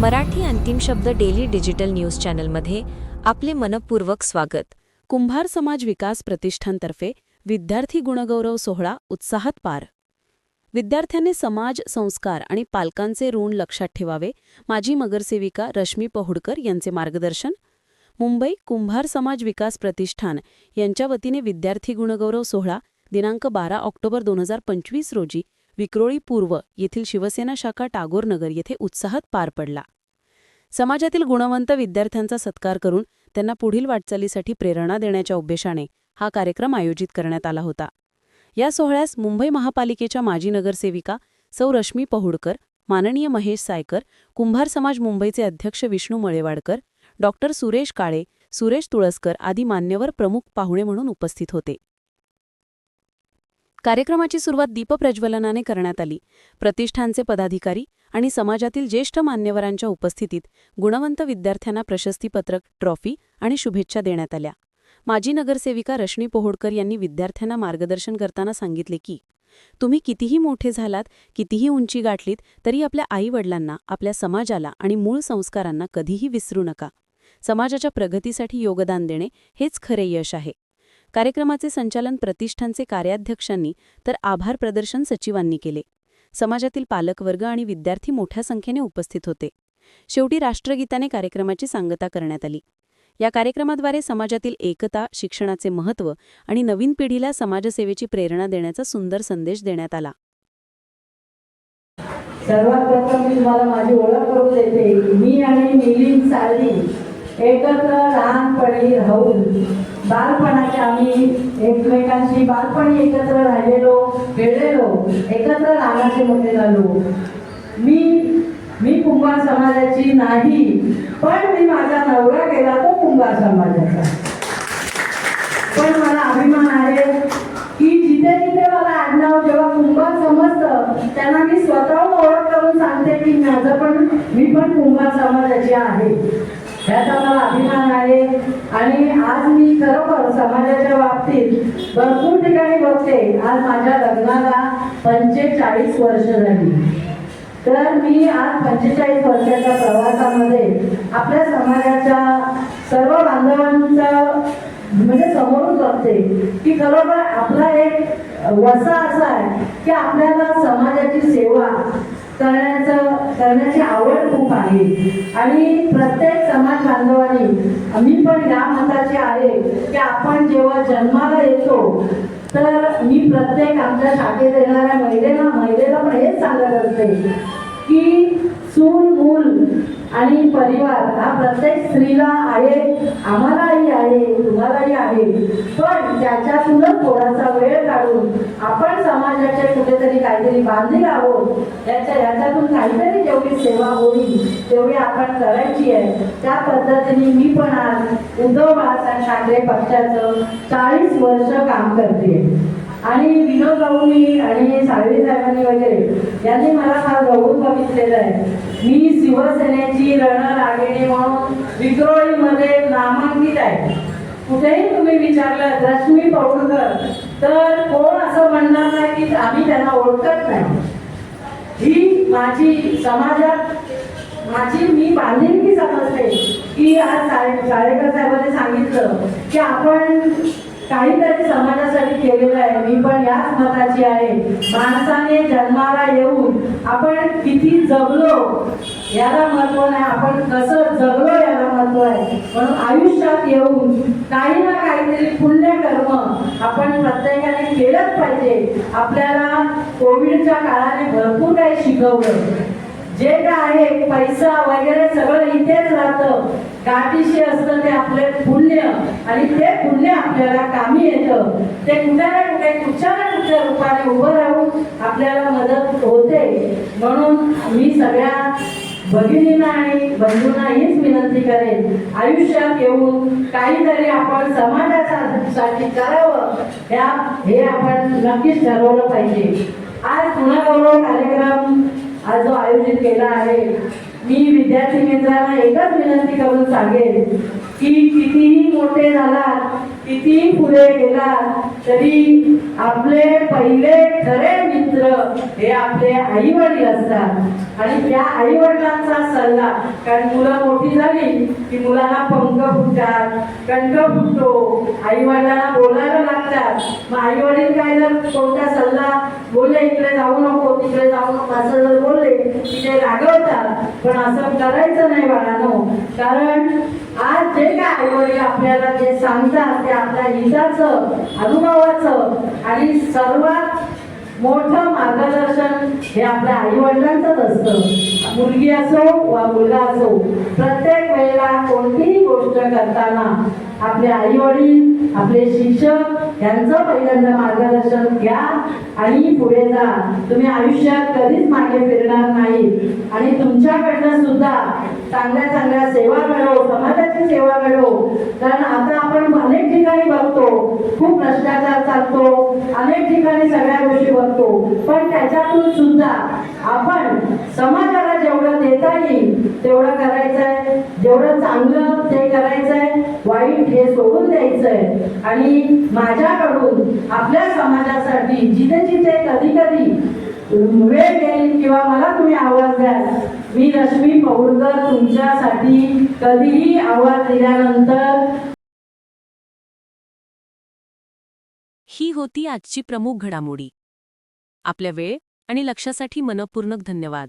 मराठी अंतिम शब्द daily digital news चॅनलमध्ये आपले मनपूर्वक स्वागत. कुंभार समाज विकास प्रतिष्ठानतर्फे विद्यार्थी गुणगौरव सोहळा उत्साहात पार. विद्यार्थ्यांनी समाज संस्कार आणि पालकांचे ऋण लक्षात ठेवावे माजी नगरसेविका रश्मी पहुडकर यांचे मार्गदर्शन. मुंबई कुंभार समाज विकास प्रतिष्ठान यांच्या वतीने विद्यार्थी गुणगौरव सोहळा दिनांक बारा ऑक्टोबर दोन हजार पंचवीस रोजी विक्रोळी पूर्व येथील शिवसेना शाखा टागोरनगर येथे उत्साहात पार पडला. समाजातील गुणवंत विद्यार्थ्यांचा सत्कार करून त्यांना पुढील वाटचालीसाठी प्रेरणा देण्याच्या उद्देशाने हा कार्यक्रम आयोजित करण्यात आला होता. या सोहळ्यास मुंबई महापालिकेच्या माजी नगरसेविका सौ रश्मी पहुडकर माननीय महेश सायकर कुंभार समाज मुंबईचे अध्यक्ष विष्णू मळेवाडकर डॉक्टर सुरेश काळे सुरेश तुळसकर आदी मान्यवर प्रमुख पाहुणे म्हणून उपस्थित होते. कार्यक्रमाची सुरुवात दीपप्रज्वलनाने करण्यात आली. प्रतिष्ठानचे पदाधिकारी आणि समाजातील ज्येष्ठ मान्यवरांच्या उपस्थितीत गुणवंत विद्यार्थ्यांना प्रशस्तीपत्रक ट्रॉफी आणि शुभेच्छा देण्यात आल्या. माजी नगरसेविका रश्मी पोहोडकर यांनी विद्यार्थ्यांना मार्गदर्शन करताना सांगितले की तुम्ही कितीही मोठे झालात कितीही उंची गाठलीत तरी आपल्या आईवडिलांना आपल्या समाजाला आणि मूळ संस्कारांना कधीही विसरू नका. समाजाच्या प्रगतीसाठी योगदान देणे हेच खरे यश आहे. कार्यक्रमाचे संचालन प्रतिष्ठानचे कार्याध्यक्षांनी तर आभार प्रदर्शन सचिवांनी केले. समाजातील पालकवर्ग आणि विद्यार्थी मोठ्या संख्येने उपस्थित होते. शेवटी राष्ट्रगीताने कार्यक्रमाची सांगता करण्यात आली. या कार्यक्रमाद्वारे समाजातील एकता शिक्षणाचे महत्त्व आणि नवीन पिढीला समाजसेवेची प्रेरणा देण्याचा सुंदर संदेश देण्यात आला. सर्वात प्रथम मी तुम्हाला माझी ओळख करून देते. मी आणि मिलिंद साली एकत्र लहानपणी राहून बालपणाचे आम्ही एकमेकांशी बालपणी एकत्र राहिलेलो खेळलेलो एकत्र लहानाचे मोठे झालो. मी मी कुंभार समाजाची नाही पण मी माझा नवरा केला तो कुंभार समाजाचा. पण मला अभिमान आहे की जिथे जिथे मला आडनाव जेव्हा कुंभार समजतं त्यांना मी स्वतःहून ओळख करून सांगते की माझं पण मी पण कुंभार समाजाची आहे. याचा मला अभिमान आहे. आणि आज मी खरोखर समाजाच्या बाबतीत भरपूर ठिकाणी बघते. आज माझ्या लग्नाला पंचेचाळीस वर्ष झाली. तर मी आज पंचेचाळीस वर्षाच्या प्रवासामध्ये आपल्या समाजाच्या सर्व बांधवांचं म्हणजे समोरून बघते की खरोखर आपला एक वसा असा आहे की आपल्याला समाजाची सेवा करण्याचं करण्याची आवड खूप आहे. आणि प्रत्येक समाज बांधवांनी मी पण या मताची आहे की आपण जेव्हा जन्माला येतो तर मी प्रत्येक आमच्या शाखेत येणाऱ्या महिलेला महिलेला पण हेच सांगत असते की सून मूल आणि परिवार हा प्रत्येक स्त्रीला आहे आम्हालाही आहे तुम्हालाही आहे. पण त्याच्यातूनच थोडासा वेळ काढून आपण समाजाचे कुठेतरी काहीतरी बांधील आहोत याच्या याच्यातून काहीतरी जेवढी सेवा होईल तेवढी आपण करायची आहे. त्या पद्धतीने मी पण आज उद्धव बाळासाहेब ठाकरे पक्षाचं चाळीस वर्ष काम करते. आणि विनोद भाऊनी आणि साळवी साहेबांनी वगैरे यांनी मला फार गौरव बघितलेलं आहे. मी शिवसेनेची रणरागिणी म्हणून विक्रोळीमध्ये नामांकित आहे. कुठेही तुम्ही विचारलं रश्मी पौडकर तर कोण असं म्हणणार नाही की आम्ही त्यांना ओळखत नाही? ही माझी समाजात माझी मी बांधिलकी समजते की आज साळे साळेकर साहेबांनी सांगितलं की आपण काहीतरी समाजासाठी केलेलं आहे. मी पण याच मताची आहे. माणसाने जन्माला येऊन आपण किती जगलो याला महत्त्व नाही. आपण कसं जगलो याला महत्त्व आहे. म्हणून आयुष्यात येऊन काही ना काहीतरी पुण्यकर्म आपण प्रत्येकाने केलंच पाहिजे. आपल्याला कोविडच्या काळाने भरपूर काही शिकवलं. जे काय आहे पैसा वगैरे सगळं इथेच राहतं. गाठीशी असतं ते आपले पुण्य. आणि ते पुण्य आपल्याला कामी येतं. ते कुठे ना कुठे कुठच्या ना कुठच्या रूपाने उभं राहून आपल्याला मदत होते. म्हणून मी सगळ्या भगिनींना आणि बंधूंना हीच विनंती करेन. आयुष्यात येऊन काहीतरी आपण समाजासाठी करावं. ह्या हे आपण नक्कीच ठरवलं पाहिजे. आज गुणगौरव कार्यक्रम आज जो आयोजित केला आहे मी विद्यार्थी मित्रांना एकच विनंती करून सांगेन की कितीही मोठे झालात कितीही पुढे गेला तरी आपले पहिले खरे मित्र हे आपले आई वडील असतात. आणि त्या आई वडिलांचा सल्ला कारण मुलं मोठी झाली की मुलांना पंख फुटतात कंठ फुटतो आई वडिलांना बोलायला लागतात. मग आई वडील काय जर कोणता सल्ला बोलले इकडे जाऊ नको तिकडे जाऊ नको असं जर बोलले की ते रागवतात. पण असं करायचं नाही बाळानो. कारण आज जे काय आई वडील आपल्याला जे सांगतात ते आपल्या हिताचं अनुभवाचं आणि सर्वात मोठं मार्गदर्शन हे आपल्या आई वडिलांचंच असतं. मुलगी असो वा मुलगा असो प्रत्येक वेळेला कोणतीही गोष्ट करताना आपले आई वडील आपले शिक्षक यांचं पहिल्यांदा मार्गदर्शन घ्या आणि पुढे जा. तुम्ही आयुष्यात कधीच मागे फिरणार नाही. आणि तुमच्याकडनं सुद्धा चांगल्या चांगल्या सेवा मिळो समाजाची सेवा मिळो कारण आता आपण अनेक ठिकाणी बघतो खूप भ्रष्टाचार चालतो. अनेक ठिकाणी सगळ्या गोष्टी बघतो पण त्याच्यातून सुद्धा आपण समाजाला जेवढं देता येईल तेवढं करायचंय. जेवढं चांगलं ते करायचंय वाईट हे सोडून द्यायचंय. आणि माझ्याकडून आपल्या समाजासाठी जिथे जिथे कधी कधी वेळ येईल किंवा मला तुम्ही आवाज द्याल मी रश्मी पौरकर तुमच्यासाठी कधीही आवाज दिल्यानंतर ही होती आजची प्रमुख घडामोडी. आपल्या वेळ आणि लक्षासाठी मनपूर्णक धन्यवाद.